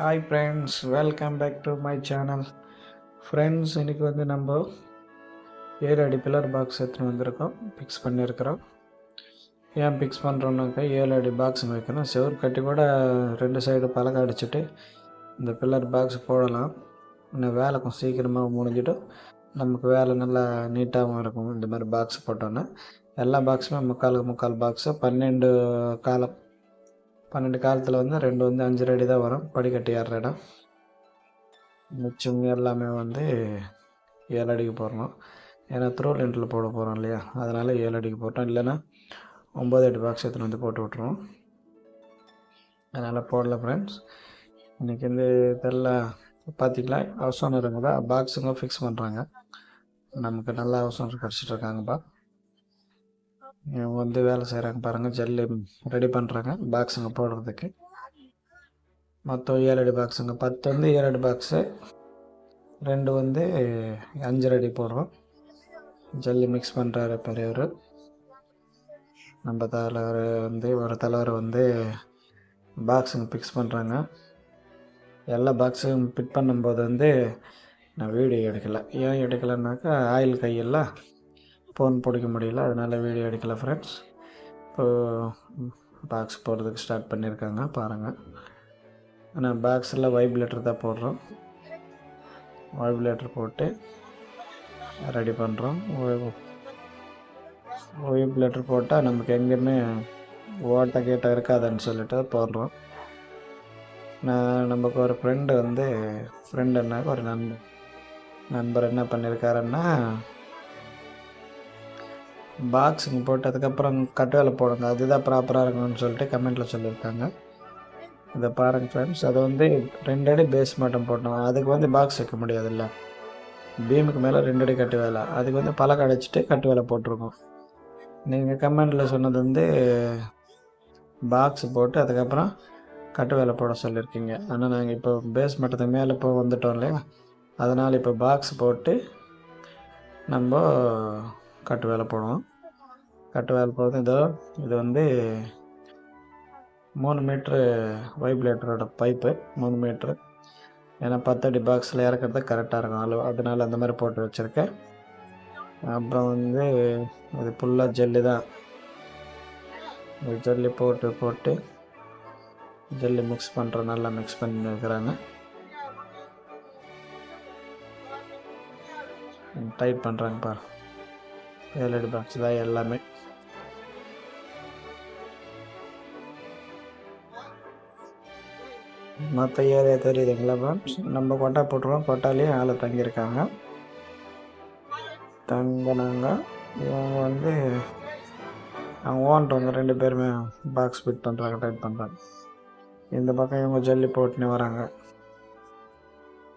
Hi friends welcome back to my channel friends இன்றைக்கி வந்து நம்ம ஏழு அடி பில்லர் பாக்ஸ் எடுத்துன்னு வந்திருக்கோம். ஃபிக்ஸ் பண்ணியிருக்கிறோம். ஏன் ஃபிக்ஸ் பண்ணுறோம்னாக்கா ஏழு அடி பாக்ஸ் வைக்கணும். செவர் கட்டி கூட ரெண்டு சைடு பலகை அடிச்சுட்டு இந்த பில்லர் பாக்ஸ் போடலாம். இன்னும் வேலை கொஞ்சம் சீக்கிரமாக முடிஞ்சிடும். நமக்கு வேலை நல்லா நீட்டாகவும் இருக்கும். இந்த மாதிரி பாக்ஸ் போட்டோன்னா எல்லா பாக்ஸுமே முக்கால் முக்கால் பாக்ஸு பன்னெண்டு காலம் பன்னெண்டு காலத்தில் வந்து ரெண்டு வந்து அஞ்சு அடி தான் வரும். படிக்கட்டு ஏறுற இடம். மிச்சம் எல்லாமே வந்து ஏழு அடிக்கு போடணும் ஏன்னா த்ரோ லென்ட்டில் போட போகிறோம் இல்லையா? அதனால் ஏழு அடிக்கு போட்டோம். இல்லைன்னா ஒம்பது அடி பாக்ஸ் எடுத்துன்னு வந்து போட்டு விட்ருவோம் அதனால் போடல ஃப்ரெண்ட்ஸ் இன்றைக்கி வந்து இதெல்லாம் பார்த்திங்களா ஹவுஸ் ஓனருங்க பாக்ஸுங்க ஃபிக்ஸ் பண்ணுறாங்க நமக்கு நல்ல ஹவுஸ் ஓனர் வந்து வேலை செய்கிறாங்க பாருங்கள் ஜல்லி ரெடி பண்ணுறாங்க பாக்ஸுங்க போடுறதுக்கு. மொத்தம் ஏழு அடி பாக்ஸுங்க பத்து வந்து ஏழு அடி பாக்ஸு ரெண்டு வந்து அஞ்சரை அடி போடுறோம். ஜல்லி மிக்ஸ் பண்ணுறாரு பெரியவர். நம்ம தலைவர் வந்து ஒரு தலைவர் வந்து பாக்ஸுங்க ஃபிக்ஸ் பண்ணுறாங்க எல்லா பாக்ஸும் ஃபிட் பண்ணும்போது வந்து நான் வீடியோ எடுக்கலை. ஏன் எடுக்கலைன்னாக்கா ஆயில் கையெல்லாம் ஃபோன் பிடிக்க முடியல. அதனால் வீடியோ எடுக்கல ஃப்ரெண்ட்ஸ் இப்போது பாக்ஸ் போடுறதுக்கு ஸ்டார்ட் பண்ணியிருக்காங்க பாருங்கள் ஆனால் பாக்ஸில் வைப்ரேட்டர் தான் போடுறோம். வைப்ரேட்டர் போட்டு ரெடி பண்ணுறோம் வைப்ரேட்டர் போட்டால் நமக்கு எங்கேயுமே ஓட்ட கீட்ட இருக்காதுன்னு சொல்லிட்டு போடுறோம். நான் நமக்கு ஒரு ஃப்ரெண்டு வந்து ஃப்ரெண்டுன்னாக்க ஒரு நண்பர் நண்பர் என்ன பண்ணியிருக்காருன்னா பாக்ஸுங்க போட்டு அதுக்கப்புறம் கட்டு வேலை போடுங்க. அதுதான் ப்ராப்பராக இருக்கணும்னு சொல்லிட்டு கமெண்ட்டில் சொல்லியிருக்காங்க. இதை பாருங்கள் ஃப்ரெண்ட்ஸ் அதை வந்து ரெண்டு அடி பேஸ் மட்டும் போட்டோம் அதுக்கு வந்து பாக்ஸ் வைக்க முடியாதுல்ல. பீமுக்கு மேலே ரெண்டு அடி கட்டு வேலை அதுக்கு வந்து பழக்கம் அடைச்சிட்டு கட்டு வேலை போட்டிருக்கோம் நீங்கள் கமெண்டில் சொன்னது வந்து பாக்ஸ் போட்டு அதுக்கப்புறம் கட்டு வேலை போட சொல்லியிருக்கீங்க. ஆனால் நாங்கள் இப்போ பேஸ் மட்டத்துக்கு மேலே இப்போ வந்துட்டோம் இல்லையா? அதனால் இப்போ பாக்ஸ் போட்டு நம்ம கட்டு வேலை போடுவோம். கட்டு வேலை போகிறது இதோ இது வந்து மூணு மீட்ரு வைப்ரேட்டரோட பைப்பு மூணு மீட்ரு. ஏன்னா பத்தடி பாக்ஸில் இறக்கிறது கரெக்டாக இருக்கும். அளவு அதனால் அந்த மாதிரி போட்டு வச்சுருக்கேன். அப்புறம் வந்து இது ஃபுல்லாக ஜெல்லு தான். ஜல்லி போட்டு போட்டு ஜல்லி மிக்ஸ் பண்ணுற நல்லா மிக்ஸ் பண்ணி வைக்கிறாங்க டைட் பண்ணுறாங்க பாரு ஏழடி பாக்ஸ் தான் எல்லாமே. மற்ற ஏரியா தெரியுதுங்களா ஃப்ரெண்ட்ஸ் நம்ம கொட்டா போட்டுருவோம். கொட்டாலேயே ஆளை தங்கியிருக்காங்க. தங்கினாங்க. இவங்க வந்து அவங்க ஓன்றவங்க ரெண்டு பேருமே பாக்ஸ் ஃபிட் பண்ணுறாங்க டைட் பண்ணுறாங்க இந்த பக்கம் இவங்க ஜல்லி போட்டுன்னு வராங்க.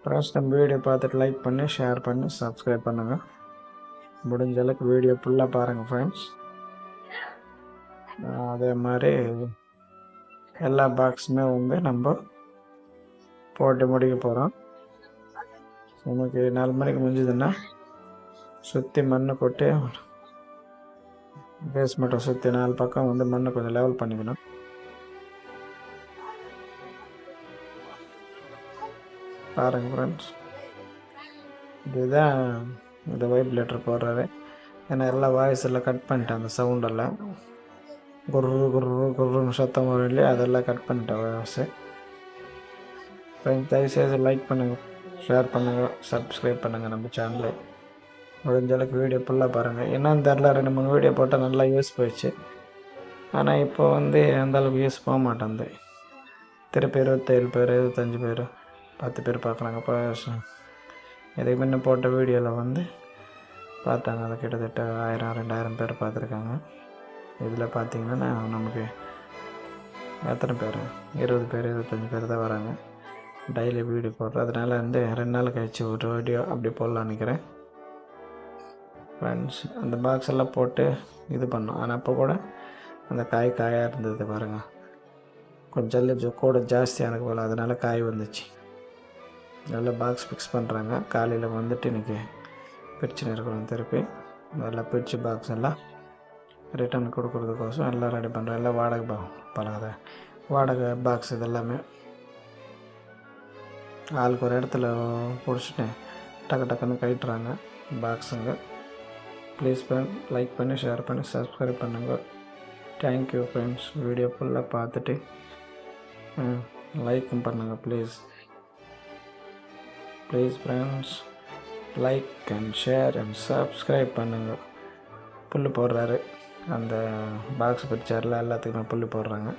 ஃப்ரெண்ட்ஸ் நம்ம வீடியோ பார்த்துட்டு லைக் பண்ணி ஷேர் பண்ணி சப்ஸ்கிரைப் பண்ணுங்கள் முடிஞ்ச அளவுக்கு வீடியோ ஃபுல்லாக பாருங்கள் ஃப்ரெண்ட்ஸ் அதே மாதிரி எல்லா பாக்ஸுமே வந்து நம்ம போட்டு முடிக்க போகிறோம் நமக்கு நாலு மணிக்கு முடிஞ்சதுன்னா சுற்றி மண் கொட்டி பேஸ்மெண்ட்டை சுற்றி நாலு பக்கம் வந்து மண்ணை கொஞ்சம் லெவல் பண்ணிக்கணும். பாருங்கள் ஃப்ரெண்ட்ஸ் இதுதான் இந்த வைப் லெட்டர் போடுறாரு. ஏன்னா எல்லா வாய்ஸ் எல்லாம் கட் பண்ணிட்டேன் அந்த சவுண்டெல்லாம் குரு குரு குருன்னு சத்தம் வரும் இல்லையா? அதெல்லாம் கட் பண்ணிட்டேன் வாய்ஸு தயவுசெய்து லைக் பண்ணுங்கள் ஷேர் பண்ணுங்கள் சப்ஸ்கிரைப் பண்ணுங்கள் நம்ம சேனலை முடிஞ்ச அளவுக்கு வீடியோ ஃபுல்லாக பாருங்கள் என்னன்னு தெரில ரெண்டு மூணு வீடியோ போட்டால் நல்லா யூஸ் போயிடுச்சு. ஆனால் இப்போ வந்து அந்த அளவுக்கு யூஸ் போக மாட்டேங்குது. திருப்பி இருபத்தேழு பேர் இருபத்தஞ்சி பேர் பத்து பேர் பார்க்குறாங்க இப்போ இதுக்கு முன்ன போட்ட வீடியோவில் வந்து பார்த்தாங்க அதை கிட்டத்தட்ட ஆயிரம் ரெண்டாயிரம் பேர் பார்த்துருக்காங்க. இதில் பார்த்தீங்கன்னா நமக்கு எத்தனை பேர்? இருபது பேர் இருபத்தஞ்சி பேர் தான் வராங்க. டெய்லி வீடியோ போடுறோம் அதனால் வந்து ரெண்டு நாள் கழிச்சு ஒரு வீடியோ அப்படி போடலான்னு நினைக்கிறேன். ஃப்ரெண்ட்ஸ் அந்த பாக்ஸ் எல்லாம் போட்டு இது பண்ணோம் ஆனால் அப்போ கூட அந்த காய் காயாக இருந்தது பாருங்கள் கொஞ்சம் ஜல்லி கூட ஜாஸ்தி எனக்கு போல் அதனால் காய் வந்துச்சு. நல்லா பாக்ஸ் ஃபிக்ஸ் பண்ணுறாங்க காலையில் வந்துட்டு இன்றைக்கி பிரிச்சுன்னு இருக்கணும் திருப்பி. நல்லா பிரித்து பாக்ஸ் எல்லாம் ரிட்டர்ன் கொடுக்குறதுக்கோசம் எல்லாம் ரெடி பண்ணுறேன் எல்லாம் வாடகை பா பழகாத வாடகை பாக்ஸ் இதெல்லாமே ஆளுக்கு ஒரு இடத்துல பிடிச்சிட்டு டக்கு டக்குன்னு கழட்டுறாங்க பாக்ஸுங்க. ப்ளீஸ் ஃப்ரெண்ட் லைக் பண்ணி ஷேர் பண்ணி சப்ஸ்கிரைப் பண்ணுங்கள் தேங்க்யூ ஃப்ரெண்ட்ஸ் வீடியோ ஃபுல்லாக பார்த்துட்டு லைக்கும் பண்ணுங்கள் please please friends like and share and subscribe பண்ணுங்கள் புல் போடுறாரு. அந்த பாக்ஸ் பிக்சரில் எல்லாத்துக்குமே புல் போடுறாங்க.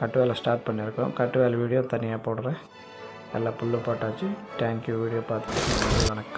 கட்டு வேலை ஸ்டார்ட் பண்ணியிருக்கோம். கட்டு வேலை வீடியோ தனியாக போடுறேன். எல்லாம் புல்லு போட்டாச்சு. தேங்க்யூ வீடியோ பார்த்து வணக்கம்